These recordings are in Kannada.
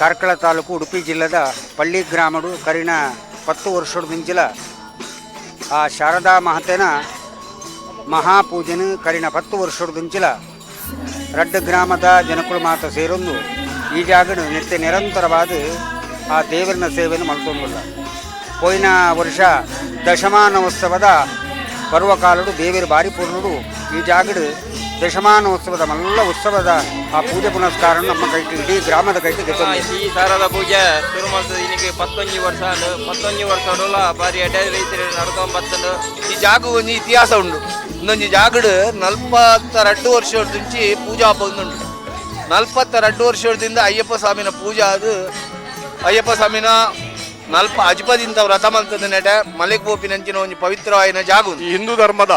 ಕಾರ್ಕಳ ತಾಲೂಕು ಉಡುಪಿ ಜಿಲ್ಲೆದ ಪಳ್ಳಿ ಗ್ರಾಮಡು ಕರಿನ ಪತ್ತು ವರ್ಷದ ಮಿಂಚಿಲ ಆ ಶಾರದಾ ಮಹತೆನ ಮಹಾಪೂಜೆನ ಕರಿನ ಪತ್ತು ವರ್ಷದ ದಿಂಚಿಲ ರಡ್ಡ ಗ್ರಾಮದ ಜನಕುಳು ಮಾತ ಸೇರೊಂದು. ಈ ಜಾಗಡು ನಿತ್ಯ ನಿರಂತರವಾದ ಆ ದೇವರಿನ ಸೇವೆಯನ್ನು ಮಲ್ತೊಂದಿಲ್ಲ ಪೋಯಿನ ವರ್ಷ ದಶಮಾನೋತ್ಸವದ ಪರ್ವಕಾಲಡು ದೇವರ ಬಾರಿ ಪೂರ್ಣಡು ಈ ಜಾಗಡು ದಶಮಾನೋತ್ಸವದ ಮಲ್ಲ ಉತ್ಸವದ ಆ ಪೂಜೆ ಪುನಸ್ಕಾರ ನಮ್ಮ ಕೈಗೆ ಇಡೀ ಗ್ರಾಮದ ಕೈಗೆ ಈ ಸಾರದ ಪೂಜೆ ಶುರು ಮಾಡ್ತದೆ. ಇನ್ನಿಗೆ ಪತ್ತೊಂಜಿ ವರ್ಷ ಅದು ಪತ್ತೊಂಜಿ ವರ್ಷ ಬಾರಿ ಬಾರಿ ಅಡ್ಡ ರೀತಿ ನಡ್ಕೊಂಬತ್ತಂಡು ಈ ಜಾಗ ಒಂಜಿ ಇತಿಹಾಸ ಉಂಡು ಇನ್ನೊಂಜಿ ಜಾಗಡ್ ನಲ್ಪತ್ತ ರಡ್ಡು ವರ್ಷದಿಂಚಿ ಪೂಜಾ ಉಂಡು ನಲ್ಪತ್ತ ರಡ್ಡು ವರ್ಷದಿಂದ ಅಯ್ಯಪ್ಪ ಸ್ವಾಮಿನ ಪೂಜೆ ಅದು. ಅಯ್ಯಪ್ಪ ಸ್ವಾಮಿನ ನಲ್ಪ ಅಜಿಪದಿಂದ ವ್ರತ ಮಂತದ ನೆಟ ಮಲೆಗ್ ಪೋಪಿನಂಚಿನ ಒಂಜಿ ಪವಿತ್ರವಾಯಿನ ಜಾಗ ಈ ಹಿಂದೂ ಧರ್ಮದ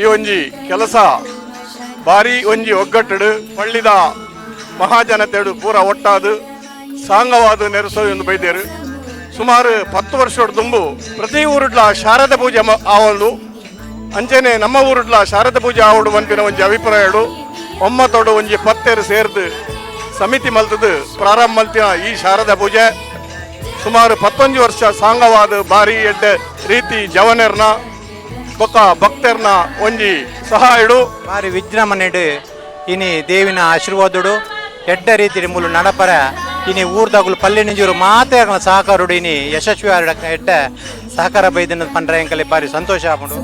ಈ ಒಂಜಿ ಕೆಲಸ ಬಾರಿ ಒಂಜಿ ಒಗ್ಗಟ್ಟಡು, ಪಳ್ಳಿದ ಮಹಾಜನತೆಡು ಪೂರ ಒಟ್ಟಾದು, ಸಾಂಗವಾದ ಎಂದು ಬೈದೇರು. ಸುಮಾರು ಪತ್ತು ವರ್ಷದ ತುಂಬು ಪ್ರತಿ ಊರುಡ್ಲ ಶಾರದ ಪೂಜೆ ಅಂಚನೆ ಅಂಚೆನೆ ನಮ್ಮ ಊರುಡ್ಲ ಶಾರದ ಪೂಜೆ ಆವಡು ಅಂತಿನ ಒಂಜಿ ಅಭಿಪ್ರಾಯಡು ಒಮ್ಮತೋಡು ಒಂಜಿ ಪತ್ತೇರು ಸೇರ್ದು ಸಮಿತಿ ಮಲ್ತದು, ಪ್ರಾರಂಭ ಮಲ್ತಿನ ಈ ಶಾರದ ಪೂಜೆ. ಸುಮಾರು ಪತ್ತೊಂದು ವರ್ಷ ಸಾಂಗವಾದ ಬಾರಿ ಎಡ್ಡೆ ರೀತಿ ಜವನೆರ್ನ. ಬೊಕ ಭಕ್ತರನ್ನ ಒಂಜಿ ಸಹಾಯಡು ಬಾರಿ ವಿಜೃಂಭಣೆಡು ಇನಿ ದೇವಿನ ಆಶೀರ್ವಾದಡು. ಎಡ್ಡ ರೀತಿ ಮೂಲು ನಡಪರ. ಇನಿ ಊರ್ದಾಗುಲು ಪಲ್ಲಿನಜೂರು ಮಾತೆಗಳ ಸಹಕಾರಡು. ಇನಿ ಯಶಸ್ವಿ ಆರಡ ಎಡ್ಡ ಸಹಕಾರ ಬೈದನ ಪಂಡ್ರ ಎಂಕಲೆ ಬಾರಿ ಸಂತೋಷ ಆಪುಂಡು.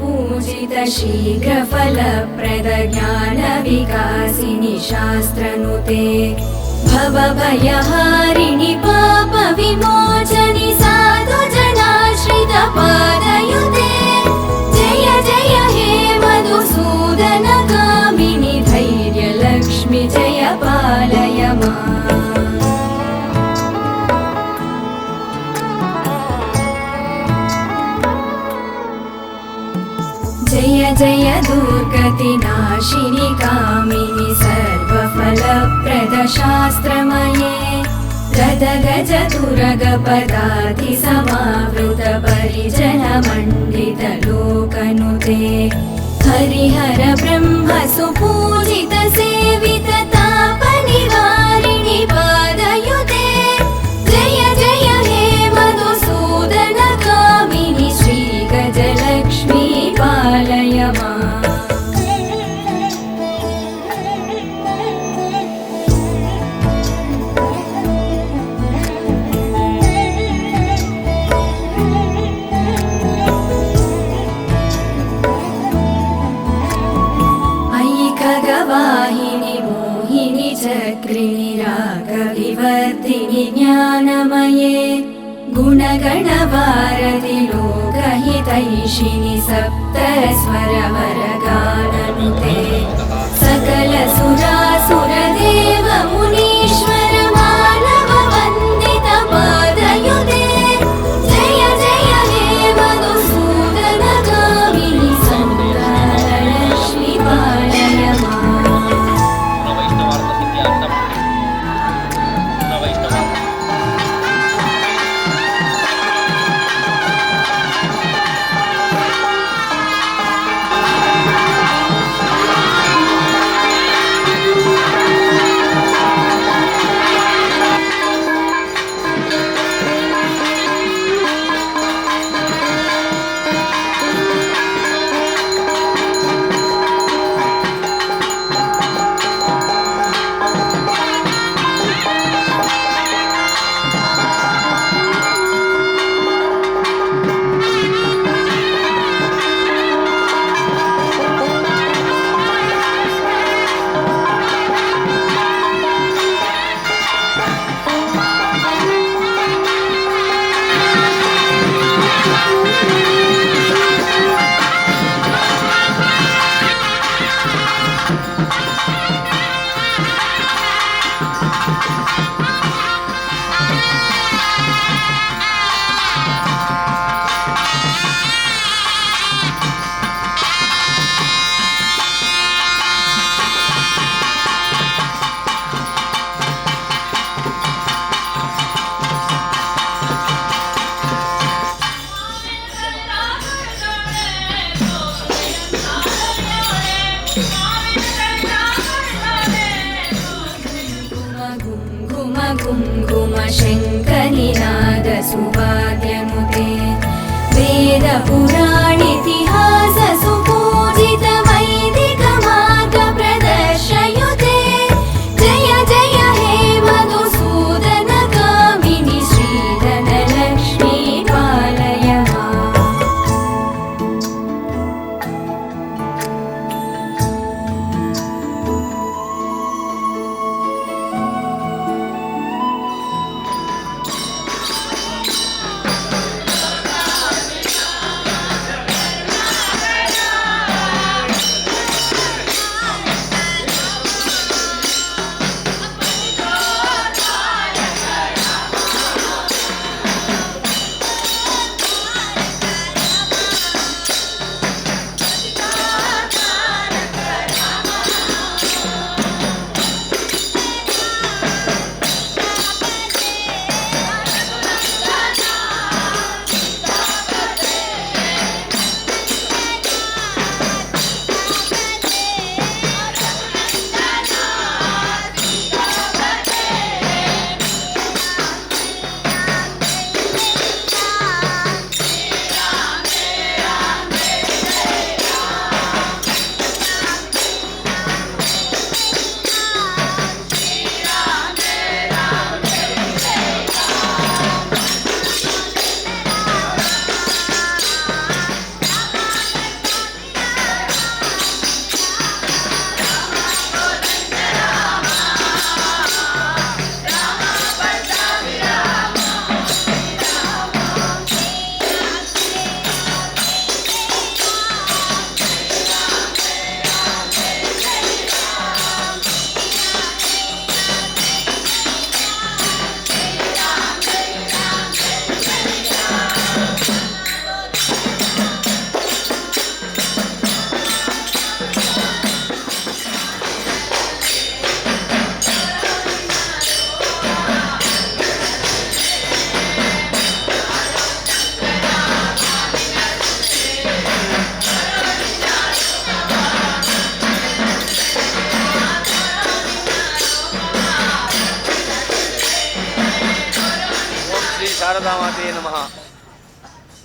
ಪೂಜಿತ ಶೀಘ್ರ ಫಲ ಪ್ರದ ಜ್ಞಾನ ವಿಕಾಸಿನಿ ಶಾಸ್ತ್ರನುತೆ. ಭವ ಭಯ ಭಯಹಾರಿಣಿ ಪಾಪ ವಿಮೋಚನಿ ಸಾಧು ಜನಾಶ್ರಿತ ಪಾದಯುತೆ. जय हे कामिनि धैर्यलक्ष्मि जय पालय माम् जय जय दुर्गतिनाशिनि कामिनि सर्वफलप्रदशास्त्रमये गदगचतुर्गपदाति समामृत परिचनमण्डितलोकनुदे हरिहर ब्रह्मसुपूजितसेवितता परिवारिणि व सप्त स्वरवर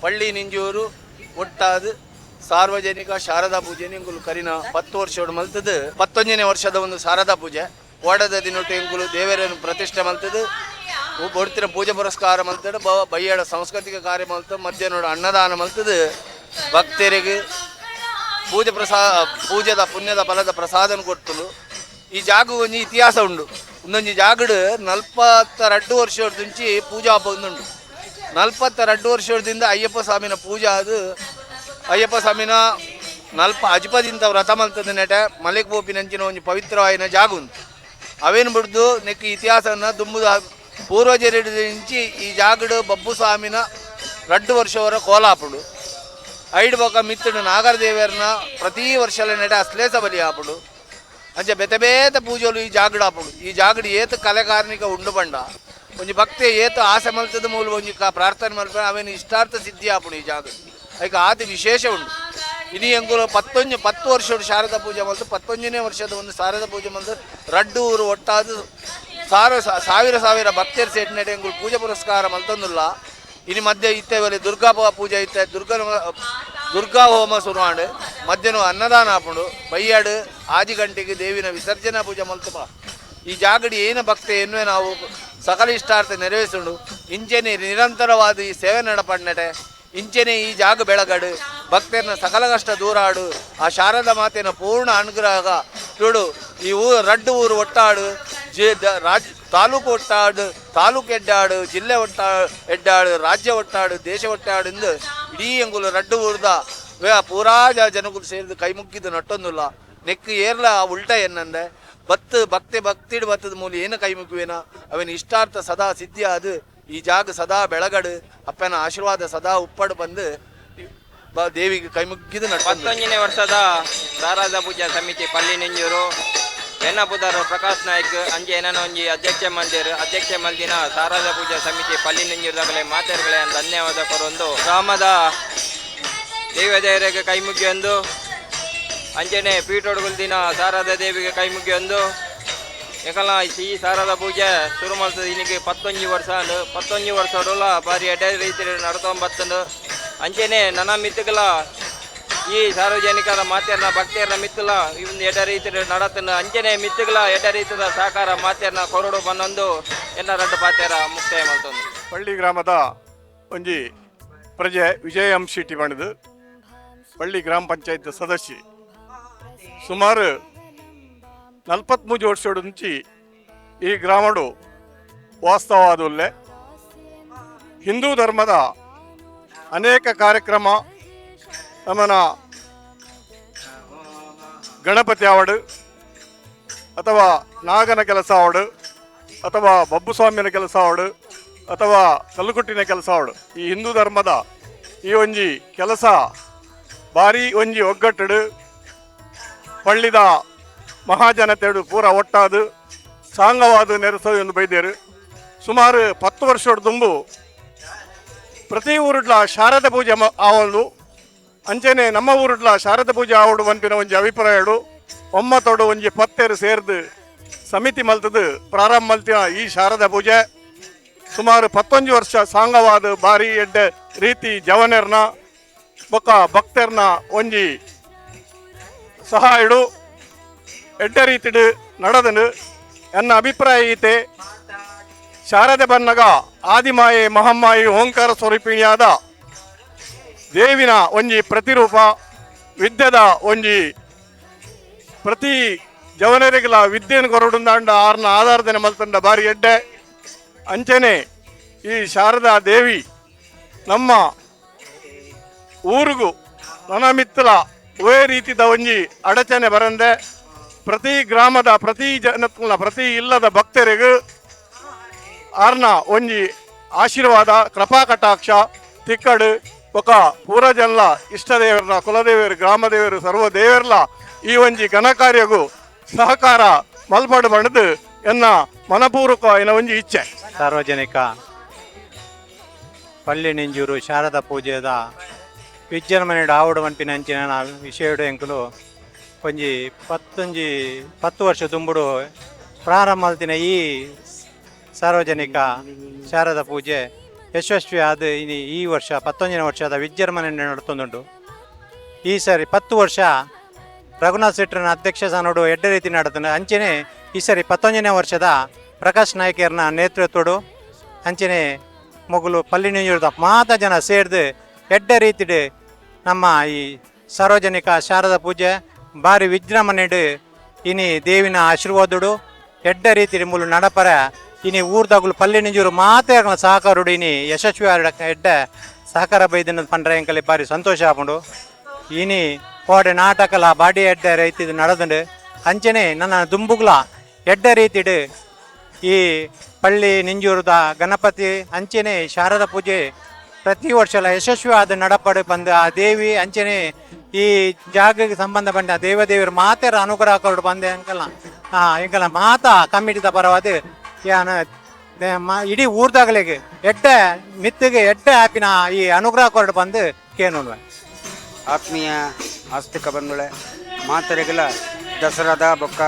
ಪಳ್ಳಿ ನಿಂಜೂರು, ಒಟ್ಟಾದ ಸಾರ್ವಜನಿಕ ಶಾರದಾ ಪೂಜೆ ಎಂಕುಲು ಕರಿನ ಪತ್ತು ವರ್ಷ ಮಲ್ತದು. ಪತ್ತೊಂದನೇ ವರ್ಷದ ಒಂದು ಶಾರದಾ ಪೂಜೆ. ಓಡದ ದಿನೊಟ್ಟು ಎಂಕುಲು ದೇವರನ್ನು ಪ್ರತಿಷ್ಠೆ ಮಲ್ತದು. ಒಡ್ತಿನ ಪೂಜೆ ಪುರಸ್ಕಾರ ಮಲ್ತಡು ಬ ಬಯ್ಯಡ ಸಾಂಸ್ಕೃತಿಕ ಕಾರ್ಯ ಮಲ್ತ ಮಧ್ಯಾಹ್ನ ಅನ್ನದಾನ ಮಲ್ತದು. ಭಕ್ತರಿಗೆ ಪೂಜೆ ಪ್ರಸಾ ಪೂಜೆದ ಪುಣ್ಯದ ಫಲದ ಪ್ರಸಾದನ ಕೊಟ್ಟಲು. ಈ ಜಾಗ ಒಂಜಿ ಇತಿಹಾಸ ಉಂಡು. ಒಂದೊಂದು ಜಾಗಡು ನಲ್ಪತ್ತ ರಡ್ಡು ವರ್ಷದಿಂಚಿ ಪೂಜಾ ಹಬ್ಬ ರಡ್ಡು ವರ್ಷದಿಂದ ಅಯ್ಯಪ್ಪ ಸ್ವಾಮಿನ ಪೂಜೆ ಅದು ಅಯ್ಯಪ್ಪ ಸ್ವಾಮಿನ ನಲ್ಪ ಅಜಿಪದಿಂತ ವ್ರತ ಮಲ್ತದ ನೆಟ ಮಲಿಕ್ ಬೋಪಿನಂಚಿನ ಒಂಜಿ ಪವಿತ್ರವಾಯಿನ ಜಾಗ ಉಂಟು. ಅವೇನು ಬಿಡ್ದು ನೆಕ್ ಇತಿಹಾಸನ ದುಂಬುದ ಪೂರ್ವಜರಿಂಚಿ ಈ ಜಾಗಡ್ ಬಬ್ಬು ಸ್ವಾಮಿನ ರಡ್ಡು ವರ್ಷವರ ಕೋಲಾಪುಡು. ಐಡ್ ಬೊಕ ಮಿತ್ತುಡು ನಾಗರದೇವರನ್ನ ಪ್ರತಿ ವರ್ಷಲ ನೆಟ ಅಶ್ಲೇಷ ಬಲಿ ಆಪುಡು ಅಂಚೆ ಬೆತೆ ಬೇತ ಪೂಜೆಲು ಈ ಜಾಗಡು ಆಪುಡು ಈ ಜಾಗಡು ಏತ್ ಕಲೆಕಾರ್ನಿಕ ಉಂಡು ಬಂಡ ಒಂಜಿ ಭಕ್ತಿ ಏತು ಆಸೆ ಮಲ್ತದ ಮೂಲ ಒಂಜಿ ಪ್ರಾರ್ಥನೆ ಮಲ್ಪ ಅವೇನು ಇಷ್ಟಾರ್ಥ ಸಿದ್ಧಿ ಆಪುಡು ಈ ಜಾಗ ಐಕ ಆತಿ ವಿಶೇಷ ಉಂಟು. ಇನಿ ಎಂಗುಲು ಪತ್ತೊಂಜು ಪತ್ತು ವರ್ಷದ ಶಾರದಾ ಪೂಜೆ ಮಲ್ತು. ಪತ್ತೊಂಜನೇ ವರ್ಷದ ಒಂದು ಶಾರದಾ ಪೂಜೆ ಮಲ್ತು. ರಡ್ಡೂರು ಒಟ್ಟಾದ ಸಾರ ಸಾವಿರ ಸಾವಿರ ಭಕ್ತರು ಸೇರಿ ನೆಡೆ ಎಂಗುಲು ಪೂಜೆ ಪುರಸ್ಕಾರ ಮಲ್ತೊಂದುಲ್ಲ. ಇನಿ ಮಧ್ಯೆ ಇತ್ತೆ ದುರ್ಗಾ ಪೂಜೆ ಇತ್ತೆ. ದುರ್ಗಾ ದುರ್ಗಾ ಹೋಮ ಸುರುವಾಂಡು ಮಧ್ಯಾಹ್ನ ಅನ್ನದಾನ ಆಪುಂಡು. ಬೈಯಾಡು, ಆದಿ ಗಂಟೆಗೆ ದೇವಿನ ವಿಸರ್ಜನಾ ಪೂಜೆ ಮಲ್ತುಪ ಈ ಜಾಗಡಿ ಏನು ಭಕ್ತಿ ಎನ್ನುವೆ ನಾವು ಸಕಲ ಇಷ್ಟಾರ್ಥ ನೆರವೇರಿಸಿಕೊಂಡು ಇಂಚೆನೆ ನಿರಂತರವಾದ ಈ ಸೇವೆ ನಡಪಣ್ಣಟೆ. ಇಂಚೆನೆ ಈ ಜಾಗ ಬೆಳಗಡು. ಭಕ್ತರನ್ನ ಸಕಲ ಕಷ್ಟ ದೂರಾಡು ಆ ಶಾರದ ಮಾತೆನ ಪೂರ್ಣ ಅನುಗ್ರಹ ನೋಡು ಈ ಊರು ರಡ್ಡು ಊರು ಒಟ್ಟಾಡು. ಜಿ ರಾಜ್ ತಾಲೂಕು ಒಟ್ಟಾಡು. ತಾಲೂಕು ಎಡ್ಡಾಡು. ಜಿಲ್ಲೆ ಒಟ್ಟಾ ಎಡ್ಡಾಡು. ರಾಜ್ಯ ಒಟ್ಟಾಡು. ದೇಶ ಒಟ್ಟಾಡು ಎಂದು ಇಡೀ ಎಂಗುಲು ರಡ್ಡು ಊರ್ದ ಪೂರಾ ಜನಗಳು ಸೇರಿದ ಕೈ ಮುಗ್ಗಿದ್ದು ನಟ್ಟೊಂದಿಲ್ಲ. ನೆಕ್ಕು ಏರ್ಲ ಉಲ್ಟ ಎನ್ನಂದೆ. ಬತ್ತು ಭಕ್ತಿ ಭಕ್ತಿಡ್ ಭತ್ತದ ಮೂಲ ಏನು ಕೈ ಮುಗುವೇನ ಅವನ ಇಷ್ಟಾರ್ಥ ಸದಾ ಸಿದ್ಧಿ ಅದು. ಈ ಜಾಗ ಸದಾ ಬೆಳಗಡು, ಅಪ್ಪನ ಆಶೀರ್ವಾದ ಸದಾ ಉಪ್ಪಡು ಬಂದು ದೇವಿಗೆ ಕೈ ಮುಗಿದು ಹತ್ತೊಂದನೇ ವರ್ಷದ ಸಾರಾಜಾ ಪೂಜಾ ಸಮಿತಿ ಪಲ್ಲಿ ನೆಂಜೂರು ಬೆನ್ನಪುದಾರ ಪ್ರಕಾಶ್ ನಾಯ್ಕ್, ಅಂಜೆ ಏನನ ಒಂಜಿ ಅಧ್ಯಕ್ಷ ಮಂದಿರ್, ಅಧ್ಯಕ್ಷ ಮಲ್ದಿನ ಶಾರದಾ ಪೂಜಾ ಸಮಿತಿ ಪಲ್ಲಿ ನೆಂಜೂರದಾಗಲೇ ಮಾತಾಡ್ಗಳೇ ಧನ್ಯವಾದ ಕೊರೊಂದು ಗ್ರಾಮದ ದೇವದೇವರಿಗೆ ಕೈ ಮುಗಿಯೊಂದು ಅಂಜನೆ ಪೀಠೊಡ್ಗುಲ್ ದಿನ ಶಾರದಾ ದೇವಿಗೆ ಕೈ ಮುಗಿಯೊಂದು ಯಾಕಲ್ಲ ಈ ಶಾರದಾ ಪೂಜೆ ಶುರು ಮಾಡ್ತದೆ. ಇನ್ನಿಗೆ ಪತ್ತೊಂಜಿ ವರ್ಷ ಅಂದು ಪತ್ತೊಂಜಿ ವರ್ಷ ಹೊಡೋಲ ಭಾರಿ ಎಡೆ ರೀತಿ ನಡ್ಕೊಂಬತ್ತಂದು ಅಂಚೆನೆ ನನ್ನ ಮಿತ್ತಗಲ ಈ ಸಾರ್ವಜನಿಕರ ಮಾತೆಯನ್ನ ಭಕ್ತಿಯನ್ನ ಮಿತ್ತಲ ಇವನ್ ಎಡ ರೀತಿ ನಡತನ ಅಂಜನೆ ಮಿತ್ತಗಲ ಎಡ ರೀತಿಯ ಸಹಕಾರ ಮಾತೆಯನ್ನ ಕೊರಡು ಬಂದೊಂದು ಎನ್ನ ರಡ್ಡು ಪಾತೆರ ಮುಕ್ತಾಯ ಮಾಡ್ತಂದು. ಪಳ್ಳಿ ಗ್ರಾಮದ ಒಂಜಿ ಪ್ರಜೆ ವಿಜಯ ಶೆಟ್ಟಿ ಬಣ್ಣದು ಪಳ್ಳಿ ಗ್ರಾಮ ಪಂಚಾಯತ್ ಸದಸ್ಯೆ. ಸುಮಾರು ನಲ್ಪತ್ಮೂರು ವರ್ಷದ నుంచి ಈ ಗ್ರಾಮಡು ವಾಸ್ತವಾದುಲ್ಲೆ ಹಿಂದೂ ಧರ್ಮದ ಅನೇಕ ಕಾರ್ಯಕ್ರಮ ನಮ್ಮನ ಗಣಪತಿ ಆವಡು ಅಥವಾ ನಾಗನ ಕೆಲಸ ಆವಡು ಅಥವಾ ಬಬ್ಬುಸ್ವಾಮಿನ ಕೆಲಸ ಆವಡು ಅಥವಾ ಕಲ್ಲುಕುಟ್ಟಿನ ಕೆಲಸ ಆವಡು ಈ ಹಿಂದೂ ಧರ್ಮದ ಈ ಒಂಜಿ ಕೆಲಸ ಭಾರಿ ಒಂಜಿ ಒಗ್ಗಟ್ಟಡು ಪಳ್ಳಿದ ಮಹಾಜನತೆಡು ಪೂರ ಒಟ್ಟಾದು ಸಾಂಗವಾದ ಎಂದು ಬೈದೇರು. ಸುಮಾರು ಪತ್ತು ವರ್ಷದ ತುಂಬು ಪ್ರತಿ ಊರುಡ್ಲ ಶಾರದ ಪೂಜೆ ಮ- ಅಂಚನೆ ನಮ್ಮ ಊರುಡ್ಲ ಶಾರದ ಪೂಜೆ ಆವಡು ಒನ್ಪಿನ ಒಂಜಿ ಅಭಿಪ್ರಾಯಡು ಒಮ್ಮತೊಡು ಒಂಜಿ ಪತ್ತೆರು ಸೇರ್ದು ಸಮಿತಿ ಮಲ್ತದು ಪ್ರಾರಂಭ ಮಲ್ತಿನ ಈ ಶಾರದ ಪೂಜೆ. ಸುಮಾರು ಪತ್ತೊಂಜು ವರ್ಷ ಸಾಂಗವಾದ ಬಾರಿ ಎಡ್ಡೆ ರೀತಿ ಜವನೆರ್ನ ಬೊಕ್ಕ ಭಕ್ತರ್ನ ಒಂಜಿ ಸಹಾಯಡು ಎಡ್ಡ ರೀತಿಡು ನಡೆದನು. ಎನ್ನ ಅಭಿಪ್ರಾಯ ಈತೆ? ಶಾರದೆ ಬನ್ನಗ, ಆದಿಮಾಯೆ ಮಹಮ್ಮಾಯಿ ಓಂಕಾರ ಸ್ವರೂಪಿಣಿಯಾದ ದೇವಿನ ಒಂಜಿ ಪ್ರತಿರೂಪ, ವಿದ್ಯದ ಒಂಜಿ ಪ್ರತಿ ಜವನರಿಗಲ ವಿದ್ಯೆಯನ್ನು ಕೊರಡುಂದಾಂಡ ಆರ್ನ ಆಧಾರದನೆ ಮಲ್ತಂಡ ಬಾರಿ ಎಡ್ಡೆ. ಅಂಚನೆ ಈ ಶಾರದಾ ದೇವಿ ನಮ್ಮ ಊರಿಗೂ, ನನ್ನ ಒವೇ ರೀತಿದ ಒಂಜಿ ಅಡಚಣೆ ಬರಂದೆ. ಪ್ರತಿ ಗ್ರಾಮದ, ಪ್ರತಿ ಜನತ್ನ ಪ್ರತಿ ಇಲ್ಲದ ಭಕ್ತರಿಗೂ ಆರ್ನ ಒಂಜಿ ಆಶೀರ್ವಾದ, ಕೃಪಾ ಕಟಾಕ್ಷ, ತಿಕ್ಕಡು, ಒಕ ಪೂರ ಜನಲ ಇಷ್ಟದೇವರನ, ಕುಲದೇವರು, ಗ್ರಾಮದೇವರು ಸರ್ವ ದೇವರ್ಲ ಈ ಒಂಜಿ ಘನಕಾರ್ಯಗೂ ಸಹಕಾರ ಮಲ್ಪಡು ಬಣದು ಎನ್ನ ಮನಪೂರ್ವಕ ಎನ್ನ ಒಂಜಿ ಇಚ್ಛೆ. ಸಾರ್ವಜನಿಕ ಪಳ್ಳಿ ನಿಂಜೂರು ಶಾರದಾ ಪೂಜೆದ ವಿಜೃಂಭಣೆಡು ಆವಡು ಮನ್ಪಿನ ಅಂಚಿನ ವಿಷಯಡು ಎಂಕುಲು ಒಂಜಿ ಪತ್ತೊಂಜಿ ಪತ್ತು ವರ್ಷ ತುಂಬುಡು ಪ್ರಾರಂಭ ಮಲ್ತಿನ ಈ ಸಾರ್ವಜನಿಕ ಶಾರದಾ ಪೂಜೆ ಯಶಸ್ವಿ ಆದ ಈ ವರ್ಷ ಪತ್ತೊಂದನೇ ವರ್ಷದ ವಿಜೃಂಭಣೆ ನಡ್ತೊಂದುಂಡು ಈ ಸರಿ ಪತ್ತು ವರ್ಷ ರಘುನಾಥ್ ಶೆಟ್ಟರನ ಅಧ್ಯಕ್ಷ ಸ್ಥಾನೋಡು ಎಡ್ಡೆ ರೀತಿ ನಡೆದ ಅಂಚೆನೆ ಈ ಸರಿ ಪತ್ತೊಂದನೇ ವರ್ಷದ ಪ್ರಕಾಶ್ ನಾಯ್ಕರ್ನ ನೇತೃತ್ವಡು ಅಂಚೆನೆ ಮೊಗಲು ಪಲ್ಲಿನಿಯೂರದ ಮಾತ ಜನ ಸೇರ್ದು ಎಡ್ಡ ರೀತಿಡು ನಮ್ಮ ಈ ಸಾರ್ವಜನಿಕ ಶಾರದಾ ಪೂಜೆ ಭಾರಿ ವಿಜೃಂಭಣೆಡು ಇನಿ ದೇವಿನ ಆಶೀರ್ವಾದಡು, ಎಡ್ಡ ರೀತಿ ಮುಲು ನಡಪರ, ಇನಿ ಊರ್ದಗುಲು ಪಲ್ಲಿ ನಿಂಜೂರು ಮಾತೆ ಸಹಕಾರುಡು ಇನಿ ಯಶಸ್ವಿ ಆಡ ಎಡ್ಡ ಸಹಕಾರ ಬೈದಿನ ಪಂಡ್ರೆ ಎಂಕಲಿ ಭಾರಿ ಸಂತೋಷ ಆಪುಂಡು. ಇನಿ ಕೋಡೆ ನಾಟಕಲ ಬಾಡಿ ಎಡ್ಡ ರೈತಿ ನಡೆದುಂಡು, ಅಂಚನೆ ನನ್ನ ದುಂಬುಗ್ಲ ಎಡ್ಡ ರೀತಿಡು ಈ ಪಳ್ಳಿ ನಿಂಜೂರದ ಗಣಪತಿ ಅಂಚನೆ ಶಾರದಾ ಪೂಜೆ ಪ್ರತಿ ವರ್ಷ ಯಶಸ್ವಿ ಆದ ನಡಪಡೆ ಬಂದ ಆ ದೇವಿ ಅಂಚನೆ ಈ ಜಾಗಕ್ಕೆ ಸಂಬಂಧ ಬಂದ ದೇವದೇವರು ಮಾತೆರ ಅನುಗ್ರಹ ಕೊರಡು ಬಂದೆ ಅಂಕಲ್ಲ ಹಾ ಇಂಕಲ್ಲ ಮಾತ ಕಮಿಟಿದ ಪರವಾದ ಇಡೀ ಊರ್ದಾಗಲಿಗೆ ಎಡ್ಡ ಮಿತ್ತಿಗೆ ಎಡ್ಡ ಆಪಿನ ಈ ಅನುಗ್ರಹ ಕೊರಡು ಬಂದು ಕೇನು ಆತ್ಮೀಯ ಆಸ್ತಿಕ ಬಂಧುಳೆ ಮಾತರೆಗಳ ದಸರಾದ ಬೊಕ್ಕ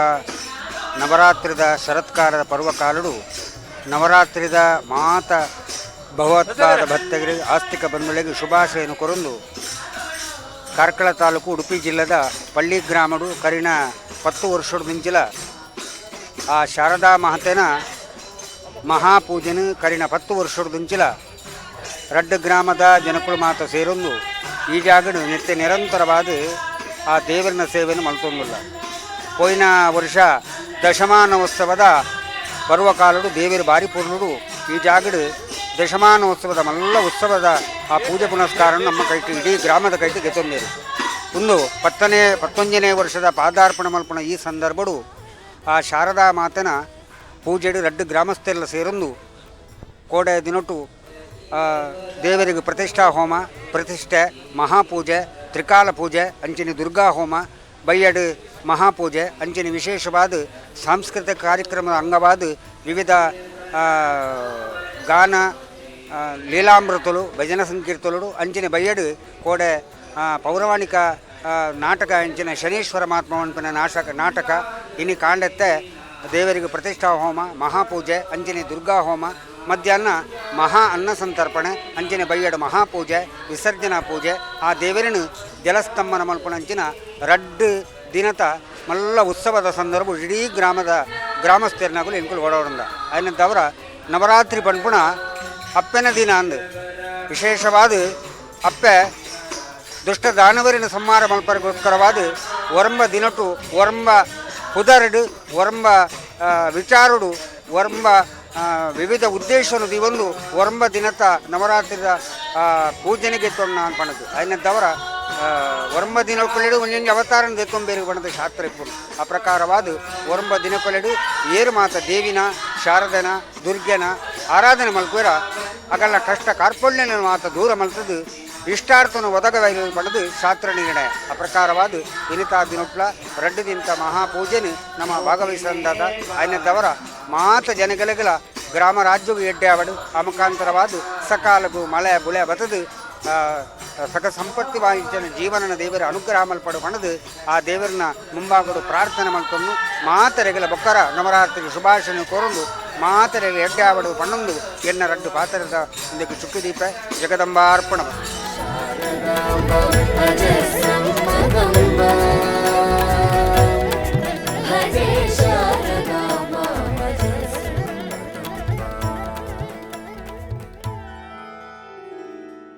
ನವರಾತ್ರಿದ ಶರತ್ಕಾರದ ಪರ್ವಕಾಲಡು ನವರಾತ್ರಿದ ಮಾತ ಭಗವತ್ಪಾದ ಭಕ್ತರಿಗೆ, ಆಸ್ತಿಕ ಬಂಧುಗಳಿಗೆ ಶುಭಾಶಯನ್ನು ಕೊರಂದು ಕಾರ್ಕಳ ತಾಲೂಕು ಉಡುಪಿ ಜಿಲ್ಲೆದ ಪಳ್ಳಿ ಗ್ರಾಮಡು ಕರಿನ ಪತ್ತು ವರ್ಷದ ಮಿಂಚಿಲ ಆ ಶಾರದಾ ಮಹತೆನ ಮಹಾಪೂಜೆನ ಕರಿನ ಪತ್ತು ವರ್ಷದ ಮಿಂಚಿಲ ರಡ್ಡ ಗ್ರಾಮದ ಜನಕುಳು ಮಾತ ಸೇರೊಂದು. ಈ ಜಾಗಡು ನಿತ್ಯ ನಿರಂತರವಾದ ಆ ದೇವರಿನ ಸೇವೆಯನ್ನು ಮಲ್ತೊಂದಿಲ್ಲ. ಪೋಯಿನ ವರ್ಷ ದಶಮಾನೋತ್ಸವದ ಪರ್ವಕಾಲಡು ದೇವರು ಬಾರಿ ಪೂರ್ಣರು ಈ ಜಾಗಡು ದಶಮಾನೋತ್ಸವದ ಮಲ್ಲ ಉತ್ಸವದ ಆ ಪೂಜೆ ಪುನಸ್ಕಾರ ನಮ್ಮ ಕೈಟಿ ಇಡೀ ಗ್ರಾಮದ ಕೈಟಿ ಗೆತ್ತೊಂದೇರು ಒಂದು ಪತ್ತನೇ ಪತ್ತೊಂದನೇ ವರ್ಷದ ಪಾದಾರ್ಪಣ ಮಲ್ಪಣ ಈ ಸಂದರ್ಭಡು ಆ ಶಾರದಾ ಮಾತನ ಪೂಜೆಡು ರಡ್ಡು ಗ್ರಾಮಸ್ಥರೆಲ್ಲ ಸೇರೊಂದು ಕೋಡೆ ದಿನಟು ದೇವರಿಗೆ ಪ್ರತಿಷ್ಠಾ ಹೋಮ, ಪ್ರತಿಷ್ಠೆ, ಮಹಾಪೂಜೆ, ತ್ರಿಕಾಲ ಪೂಜೆ, ಅಂಚಿನ ದುರ್ಗಾ ಹೋಮ, ಬೈಯಡು ಮಹಾಪೂಜೆ, ಅಂಚಿನ ವಿಶೇಷವಾದ ಸಾಂಸ್ಕೃತಿಕ ಕಾರ್ಯಕ್ರಮದ ಅಂಗವಾದ ವಿವಿಧ ಗಾನ ಆ, ಲೀಲಾಮೃತಲು ಭಜನ ಸಂಕೀರ್ತಲು ಅಂಚಿನ ಬೈಯಡು ಕೋಡೆ ಆ, ಪೌರಾಣಿಕ ಆ, ನಾಟಕ ಅಂಚಿನ ಶನೀಶ್ವರ ಮಹಾತ್ಮ ಅನ್ಪಿನ ನಾಟಕ ನಾಟಕ ಇನಿ ಕಾಂಡತ್ತೆ ದೇವರಿಗೆ ಪ್ರತಿಷ್ಠಾ ಹೋಮ ಮಹಾಪೂಜೆ ಅಂಜನೆ ದುರ್ಗಾ ಹೋಮ ಮಧ್ಯಾಹ್ನ ಮಹಾ ಅನ್ನ ಸಂತರ್ಪಣೆ ಅಂಜನೆ ಬೈಯಡ ಮಹಾಪೂಜೆ ವಿಸರ್ಜನಾ ಪೂಜೆ ಆ ದೇವರಿನ ಜಲಸ್ತಂಭನ ಮಲ್ಪಣಂಚಿನ ರಡ್ಡು ದಿನತ ಮಲ್ಲ ಉತ್ಸವದ ಸಂದರ್ಭ ಇಡೀ ಗ್ರಾಮದ ಗ್ರಾಮಸ್ಥರನಾಗಲು ಎನ್ಕುಲು ಓಡಾಡಂದ అయినంతవర ನವರಾತ್ರಿ ಪಣ್ಪುಣ ಅಪ್ಪನ ದಿನ ಅಂದು. ವಿಶೇಷವಾದ ಅಪ್ಪ ದುಷ್ಟ ದಾನವರಿನ ಸಂಹಾರ ಮಲ್ಪರಿಗೋಸ್ಕರವಾದ ಒರಂಬ ದಿನಟು ಒರಂಬ ಹುದರಡು ಒರಂಬ ವಿಚಾರಡು ಒರಂಬ ವಿವಿಧ ಉದ್ದೇಶನು ಇವೊಂದು ಒರಂಬ ದಿನತ ನವರಾತ್ರಿದ ಪೂಜನೆಗೆ ತೊಂದ ನಾನು ಪಣದು ಅದನ್ನದವರ ಒರಂಬ ದಿನಕ್ಕೊಲೆಡು ಒಂದೊಂದು ಅವತಾರನ ದೇಕೊಂಬೇರಿ ಬಣ್ಣದ ಶಾಸ್ತ್ರ ಇಪ್ಪು ಆ ಪ್ರಕಾರವಾದ ಒರಂಬ ದಿನಕ್ಕೊಲೆಡು ಏರು ಮಾತ ದೇವಿನ, ಶಾರದನ, ದುರ್ಗನ ಆರಾಧನೆ ಮಲ್ಕೋರ ಅಗಲ ಕಷ್ಟ ಕಾರ್ಪಣ್ಯನ ಮಾತ ದೂರ ಮಲ್ತದು ಇಷ್ಟಾರ್ಥನು ಒದಗವೈದು ಪಡೆದು ಶಾಸ್ತ್ರ ನಿರ್ಣಯ. ಅಪ್ರಕಾರವಾದ ಇನಿತಾ ದಿನೊಟ್ಲ ರಡ್ಡದಿಂತ ಮಹಾಪೂಜೆನು ನಮ್ಮ ಭಾಗವಹಿಸಂದಾದ ಆಯ್ನದವರ ಮಾತ ಜನಗಲಗಲ ಗ್ರಾಮ ರಾಜ್ಯವು ಎಡ್ಡಾವಡು ಅಮಕಾಂತರವಾದ ಸಕಾಲಗು ಮಳೆ ಬುಳೆ ಬತದು ಸಕ ಸಂಪತ್ತಿ ವಾಹಿಸಿದ ಜೀವನನ ದೇವರ ಅನುಗ್ರಹ ಮಲ್ಪಡು ಹಣದು ಆ ದೇವರನ್ನ ಮುಂಭಾಗದ ಪ್ರಾರ್ಥನೆ ಮಲ್ಕೊಂಡು ಮಾತರೆಗಲ ಬೊಕ್ಕರ ನವರಾತ್ರಿ ಶುಭಾಶಯ ಕೋರೊಂದು ಮಾತರೆ ಎಡ್ಡಾವಡು ಪಣ್ಣೊಂದು ಎನ್ನ ರಡ್ಡು ಪಾತ್ರದ ಇದಕ್ಕೆ ಚುಕ್ಕು ದೀಪ ಜಗದಂಬಾರ್ಪಣ